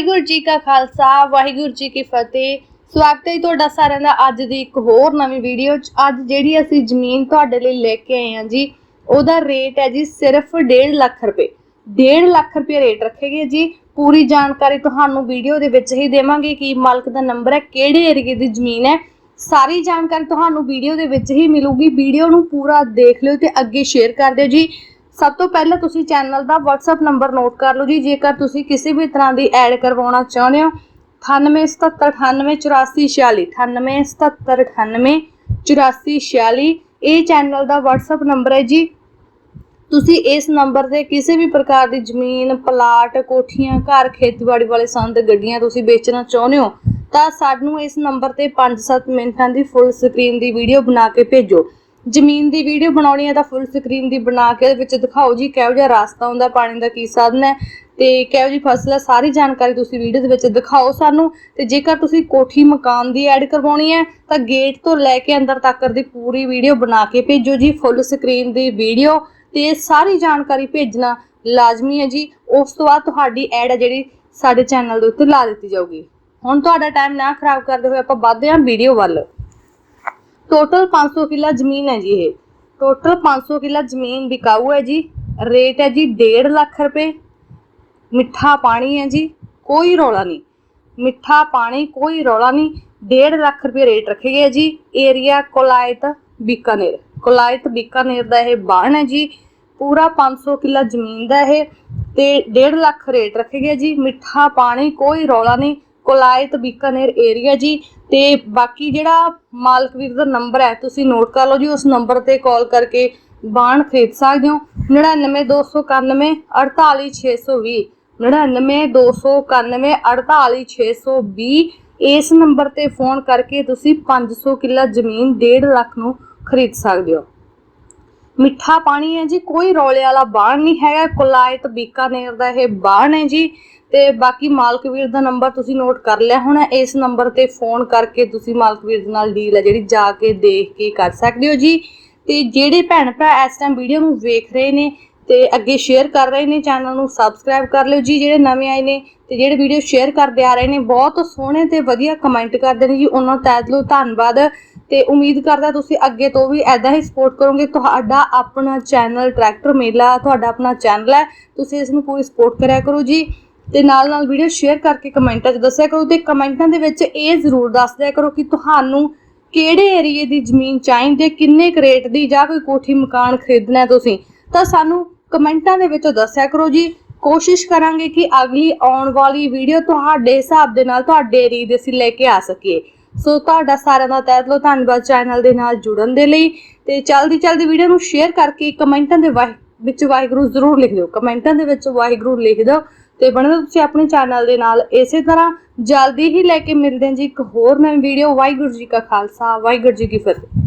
ਵਾਹਿਗੁਰੂ ਜੀ ਕਾ ਖਾਲਸਾ, ਵਾਹਿਗੁਰੂ ਜੀ ਕੀ ਫਤਿਹ। ਸਵਾਗਤ ਹੈ ਤੁਹਾਡਾ ਸਾਰਿਆਂ ਦਾ ਅੱਜ ਦੀ ਇੱਕ ਹੋਰ ਨਵੀਂ ਵੀਡੀਓ 'ਚ। ਅੱਜ ਜਿਹੜੀ ਅਸੀਂ ਜ਼ਮੀਨ ਤੁਹਾਡੇ ਲਈ ਲੈ ਕੇ ਆਏ ਹਾਂ ਜੀ, ਉਹਦਾ ਰੇਟ ਹੈ ਜੀ ਸਿਰਫ 1.5 ਲੱਖ ਰੁਪਏ। 1.5 ਲੱਖ ਰੁਪਏ ਰੇਟ ਰੱਖੇਗੇ ਜੀ। ਪੂਰੀ ਜਾਣਕਾਰੀ ਤੁਹਾਨੂੰ ਵੀਡੀਓ ਦੇ ਵਿੱਚ ਹੀ ਦੇਵਾਂਗੇ ਕਿ ਮਾਲਕ ਦਾ ਨੰਬਰ ਹੈ, ਕਿਹੜੇ ਏਰੀਏ ਦੀ ਜ਼ਮੀਨ ਹੈ। ਸਾਰੀ ਜਾਣਕਾਰੀ ਤੁਹਾਨੂੰ ਵੀਡੀਓ ਦੇ ਵਿੱਚ ਹੀ ਮਿਲੂਗੀ। ਵੀਡੀਓ ਨੂੰ ਪੂਰਾ ਦੇਖ ਲਿਓ ਤੇ ਅੱਗੇ ਸ਼ੇਅਰ ਕਰ ਦਿਓ ਜੀ। ਸਭ ਤੋਂ ਪਹਿਲਾਂ ਤੁਸੀਂ ਚੈਨਲ ਦਾ WhatsApp ਨੰਬਰ ਨੋਟ ਕਰ ਲਓ ਜੀ। ਜੇਕਰ ਤੁਸੀਂ ਕਿਸੇ ਵੀ ਤਰ੍ਹਾਂ ਦੀ ਐਡ ਕਰਵਾਉਣਾ ਚਾਹੁੰਦੇ ਹੋ 9877988446 9877988446 ਇਹ ਚੈਨਲ ਦਾ WhatsApp ਨੰਬਰ ਹੈ ਜੀ। ਤੁਸੀਂ ਇਸ ਨੰਬਰ ਤੇ ਕਿਸੇ ਵੀ ਪ੍ਰਕਾਰ ਦੀ ਜ਼ਮੀਨ, ਪਲਾਟ, ਕੋਠੀਆਂ, ਘਰ, ਖੇਤੀਬਾੜੀ ਵਾਲੇ ਸੰਦ, ਗੱਡੀਆਂ ਤੁਸੀਂ ਵੇਚਣਾ ਚਾਹੁੰਦੇ ਹੋ, ਤਾਂ ਸਾਨੂੰ ਇਸ ਨੰਬਰ ਤੇ 5-7 ਮਿੰਟਾਂ ਦੀ ਫੁੱਲ ਸਕਰੀਨ ਦੀ ਵੀਡੀਓ ਬਣਾ ਕੇ ਭੇਜੋ। ਜ਼ਮੀਨ ਦੀ ਵੀਡੀਓ ਬਣਾਉਣੀ ਹੈ ਤਾਂ ਫੁੱਲ ਸਕਰੀਨ ਦੀ ਬਣਾ ਕੇ ਉਹਦੇ ਵਿੱਚ ਦਿਖਾਓ ਜੀ, ਕਿਹੋ ਜਿਹਾ ਰਾਸਤਾ ਹੁੰਦਾ, ਪਾਣੀ ਦਾ ਕੀ ਸਾਧਨ ਹੈ ਤੇ ਕਿਹੋ ਜਿਹੀ ਫਸਲ ਹੈ, ਸਾਰੀ ਜਾਣਕਾਰੀ ਤੁਸੀਂ ਵੀਡੀਓ ਦੇ ਵਿੱਚ ਦਿਖਾਓ ਸਾਨੂੰ ਤੇ ਜੇਕਰ ਤੁਸੀਂ ਕੋਠੀ ਮਕਾਨ ਦੀ ਐਡ ਕਰਵਾਉਣੀ ਹੈ ਤਾਂ ਗੇਟ ਤੋਂ ਲੈ ਕੇ ਅੰਦਰ ਤੱਕ ਦੀ ਪੂਰੀ ਵੀਡੀਓ ਬਣਾ ਕੇ ਭੇਜੋ ਜੀ ਫੁੱਲ ਸਕਰੀਨ ਦੀ ਵੀਡੀਓ ਤੇ ਇਹ ਸਾਰੀ ਜਾਣਕਾਰੀ ਭੇਜਣਾ ਲਾਜ਼ਮੀ ਹੈ ਜੀ। ਉਸ ਤੋਂ ਬਾਅਦ ਤੁਹਾਡੀ ਐਡ ਹੈ ਜਿਹੜੀ ਸਾਡੇ ਚੈਨਲ ਦੇ ਉੱਤੇ ਲਾ ਦਿੱਤੀ ਜਾਊਗੀ। ਹੁਣ ਤੁਹਾਡਾ ਟਾਈਮ ਨਾ ਖਰਾਬ ਕਰਦੇ ਹੋਏ ਆਪਾਂ ਵੱਧਦੇ ਹਾਂ ਵੀਡੀਓ ਵੱਲ। ਟੋਟਲ 500 ਕਿੱਲਾ ਜ਼ਮੀਨ ਹੈ ਜੀ ਇਹ। ਟੋਟਲ 500 ਕਿੱਲਾ ਜ਼ਮੀਨ ਵਿਕਾਊ ਹੈ ਜੀ। ਰੇਟ ਹੈ ਜੀ 1.5 ਲੱਖ ਰੁਪਏ। ਮਿੱਠਾ ਪਾਣੀ ਹੈ ਜੀ, ਕੋਈ ਰੌਲਾ ਨਹੀਂ। ਮਿੱਠਾ ਪਾਣੀ, ਕੋਈ ਰੌਲਾ ਨਹੀਂ। 1.5 ਲੱਖ ਰੁਪਏ ਰੇਟ ਰੱਖੇ ਗਏ ਜੀ। ਏਰੀਆ ਕੋਲਾਇਤ ਬੀਕਾਨੇਰ। ਕੋਲਾਇਤ ਬੀਕਾਨੇਰ ਦਾ ਇਹ ਬਾਣ ਹੈ ਜੀ। ਪੂਰਾ 500 ਕਿੱਲਾ ਜ਼ਮੀਨ ਦਾ ਇਹ ਤੇ 1.5 ਲੱਖ ਰੇਟ ਰੱਖੇ ਗਏ ਜੀ। ਮਿੱਠਾ ਪਾਣੀ, ਕੋਈ ਰੌਲਾ ਨਹੀਂ। ਕੋਲਾਇਤ ਬੀਕਾਨੇਰ ਏਰੀਆ ਜੀ। ਤੇ ਬਾਕੀ ਜਿਹੜਾ ਮਾਲਕ ਵੀਰ ਦਾ ਨੰਬਰ ਹੈ, ਤੁਸੀਂ ਨੋਟ ਕਰ ਲਓ ਜੀ, ਉਸ ਨੰਬਰ ਤੇ ਕਾਲ ਕਰਕੇ ਬਾਣ ਖਰੀਦ ਸਕਦੇ ਹੋ। 99291 48620 99291 48620 ਇਸ ਨੰਬਰ ਤੇ ਫੋਨ ਕਰਕੇ ਤੁਸੀਂ 500 ਕਿੱਲਾ ਜ਼ਮੀਨ 1.5 ਲੱਖ ਨੂੰ ਖਰੀਦ ਸਕਦੇ ਹੋ। ਮਿੱਠਾ ਪਾਣੀ ਹੈ ਜੀ, ਕੋਈ ਰੌਲੇ ਵਾਲਾ ਬਾਣ ਨਹੀਂ ਹੈਗਾ, ਕੁਲਾਇਤ, ਬੀਕਾਨੇਰ ਦਾ ਇਹ ਬਾਣ ਹੈ ਜੀ। ਤੇ ਬਾਕੀ ਮਾਲਕ ਵੀਰ ਦਾ ਨੰਬਰ ਤੁਸੀਂ ਨੋਟ ਕਰ ਲਿਆ ਹੋਣਾ, ਇਸ ਨੰਬਰ ਤੇ ਫੋਨ ਕਰਕੇ ਤੁਸੀਂ ਮਾਲਕ ਵੀਰ ਨਾਲ ਡੀਲ ਹੈ, ਜਿਹੜੀ ਜਾ ਕੇ ਦੇਖ ਕੇ ਕਰ ਸਕਦੇ ਹੋ ਜੀ। ਤੇ ਜਿਹੜੇ ਭੈਣ ਭਰਾ ਇਸ ਟਾਈਮ ਵੀਡੀਓ ਨੂੰ ਵੇਖ ਰਹੇ ਨੇ ਤੇ ਅੱਗੇ ਸ਼ੇਅਰ ਕਰ ਰਹੇ ਨੇ ਚੈਨਲ ਨੂੰ ਸਬਸਕ੍ਰਾਈਬ ਕਰ ਲਿਓ ਜੀ, ਜਿਹੜੇ ਨਵੇਂ ਆਏ ਨੇ ਤੇ ਜਿਹੜੇ ਵੀਡੀਓ ਸ਼ੇਅਰ ਕਰਦੇ ਆ ਰਹੇ ਨੇ, ਬਹੁਤ ਸੋਹਣੇ ਤੇ ਵਧੀਆ ਕਮੈਂਟ ਕਰਦੇ ਨੇ ਜੀ। ਉਹਨਾਂ ਦਾ ਤਹਿ ਦਿਲੋਂ ਧੰਨਵਾਦ। ਤੇ ਉਮੀਦ ਕਰਦਾ ਤੁਸੀਂ ਅੱਗੇ ਤੋਂ ਵੀ ਐਦਾਂ ਹੀ ਸਪੋਰਟ ਕਰੋਗੇ। ਤੁਹਾਡਾ ਆਪਣਾ ਚੈਨਲ ਟਰੈਕਟਰ ਮੇਲਾ, ਤੁਹਾਡਾ ਆਪਣਾ ਚੈਨਲ ਹੈ। ਤੁਸੀਂ ਇਸ ਨੂੰ ਪੂਰੀ ਸਪੋਰਟ ਕਰਿਆ ਕਰੋ ਜੀ ਤੇ ਨਾਲ ਨਾਲ ਵੀਡੀਓ ਸ਼ੇਅਰ ਕਰਕੇ ਕਮੈਂਟਾਂ 'ਚ ਦੱਸਿਆ ਕਰੋ ਤੇ ਕਮੈਂਟਾਂ ਦੇ ਵਿੱਚ ਇਹ ਜ਼ਰੂਰ ਦੱਸ ਦਿਆ ਕਰੋ ਕਿ ਤੁਹਾਨੂੰ ਕਿਹੜੇ ਏਰੀਏ ਦੀ ਜ਼ਮੀਨ ਚਾਹੀਦੀ ਹੈ, ਕਿੰਨੇ ਕੁ ਰੇਟ ਦੀ ਜਾਂ ਕੋਈ ਕੋਠੀ ਮਕਾਨ ਖਰੀਦਣਾ ਤੁਸੀਂ। ਤਾਂ ਸਾਨੂੰ ਕਮੈਂਟਾਂ ਦੇ ਵਿੱਚ ਦੱਸਿਆ ਕਰੋ ਜੀ। ਕੋਸ਼ਿਸ਼ ਕਰਾਂਗੇ ਕਿ ਅਗਲੀ ਆਉਣ ਵਾਲੀ ਵੀਡੀਓ ਤੁਹਾਡੇ ਹਿਸਾਬ ਦੇ ਨਾਲ, ਤੁਹਾਡੇ ਏਰੀਏ ਦੇ ਅਸੀਂ ਲੈ ਕੇ ਆ ਸਕੀਏ। ਸੋ ਤੁਹਾਡਾ ਸਾਰਿਆਂ ਦਾ ਤਹਿ ਦਿਲੋਂ ਧੰਨਵਾਦ ਚੈਨਲ ਦੇ ਨਾਲ ਜੁੜਨ ਦੇ ਲਈ ਤੇ ਜਲਦੀ ਜਲਦੀ ਵੀਡੀਓ ਨੂੰ ਸ਼ੇਅਰ ਕਰਕੇ ਕਮੈਂਟਾਂ ਦੇ ਵਾਹਿ- ਵਿੱਚ ਵਾਹਿਗੁਰੂ ਜ਼ਰੂਰ ਲਿਖ ਦਿਓ। ਕਮੈਂਟਾਂ ਦੇ ਵਿੱਚ ਵਾਹਿਗੁਰੂ ਲਿਖ ਦਿਓ ਤੇ ਬਣੇ ਰਹੋ ਤੁਸੀਂ ਆਪਣੇ ਚੈਨਲ ਦੇ ਨਾਲ ਇਸੇ ਤਰ੍ਹਾਂ। ਜਲਦੀ ਹੀ ਲੈ ਕੇ ਮਿਲਦੇ ਹਾਂ ਜੀ ਇੱਕ ਹੋਰ ਨਵੀਂ ਵੀਡੀਓ। ਵਾਹਿਗੁਰੂ ਜੀ ਕਾ ਖਾਲਸਾ, ਵਾਹਿਗੁਰੂ ਜੀ ਕੀ ਫਤਿਹ।